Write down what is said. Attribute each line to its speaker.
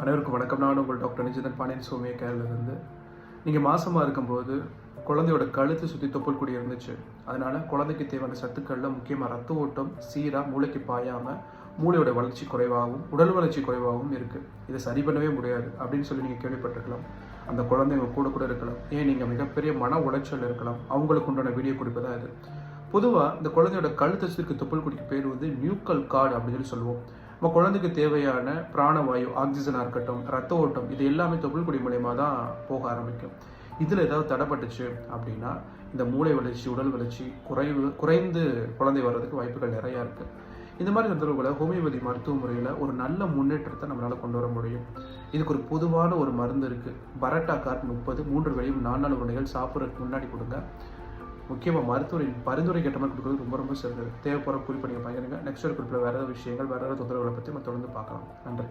Speaker 1: அனைவருக்கும் வணக்கம். நான் உங்கள் டாக்டர் நிஜிதன் பாண்டியன் சோமிய கேரளிலிருந்து நீங்கள் மாசமாக இருக்கும்போது குழந்தையோட கழுத்து சுற்றி தொப்புள் கூடி இருந்துச்சு. அதனால் குழந்தைக்கு தேவையான சத்துக்களில் முக்கியமாக ரத்த ஓட்டம் சீராக மூளைக்கு பாயாமல் மூளையோட வளர்ச்சி குறைவாகவும் உடல் வளர்ச்சி குறைவாகவும் இருக்குது இதை சரி பண்ணவே முடியாது அப்படின்னு சொல்லி நீங்கள் கேள்விப்பட்டிருக்கலாம். அந்த குழந்தைங்க கூட கூட இருக்கலாம். ஏன் நீங்கள் மிகப்பெரிய மன உளைச்சல் இருக்கலாம். அவங்களுக்கு உண்டான வீடியோ குறிப்பு தான் இது. பொதுவாக இந்த குழந்தையோட கழுத்து சுற்றி தொப்புள் குடிக்கு பேர் வந்து நியூக்கல் கார்டு அப்படின்னு சொல்லி சொல்லுவோம். நம்ம குழந்தைக்கு தேவையான பிராணவாயு ஆக்சிஜனாக இருக்கட்டும் ரத்த ஓட்டம் இது எல்லாமே தொப்புள் மூலயமா தான் போக ஆரம்பிக்கும். இதில் ஏதாவது தடைப்பட்டுச்சு அப்படின்னா இந்த மூளை வளர்ச்சி உடல் வளர்ச்சி குறைவு குறைந்து குழந்தை வர்றதுக்கு வாய்ப்புகள் நிறையா இருக்குது இந்த மாதிரி சந்தர்ப்பங்களை ஹோமியோபதி மருத்துவ முறையில் ஒரு நல்ல முன்னேற்றத்தை நம்மளால் கொண்டு வர முடியும். இதுக்கு ஒரு பொதுவான ஒரு மருந்து இருக்குது பரட்டா கார்ட் முப்பது மூன்று வேளையும் நாலு நாள் உருளைகள் சாப்பிட்றதுக்கு முன்னாடி கொடுங்க. முக்கியமாக மருத்துவரின் பரிந்துரை கட்டமாக மாதிரி கொடுக்குறது ரொம்ப ரொம்ப சிறந்தது. தேவைப்படுற குறிப்பு நீங்கள் பயனுங்க நெக்ஸ்ட் ஒரு குறிப்பில் வேறு ஏதாவது விஷயங்கள் வேறு ஏதாவது தொந்தரவுகளை பற்றி நம்ம தொடர்ந்து பார்க்கலாம். நன்றி.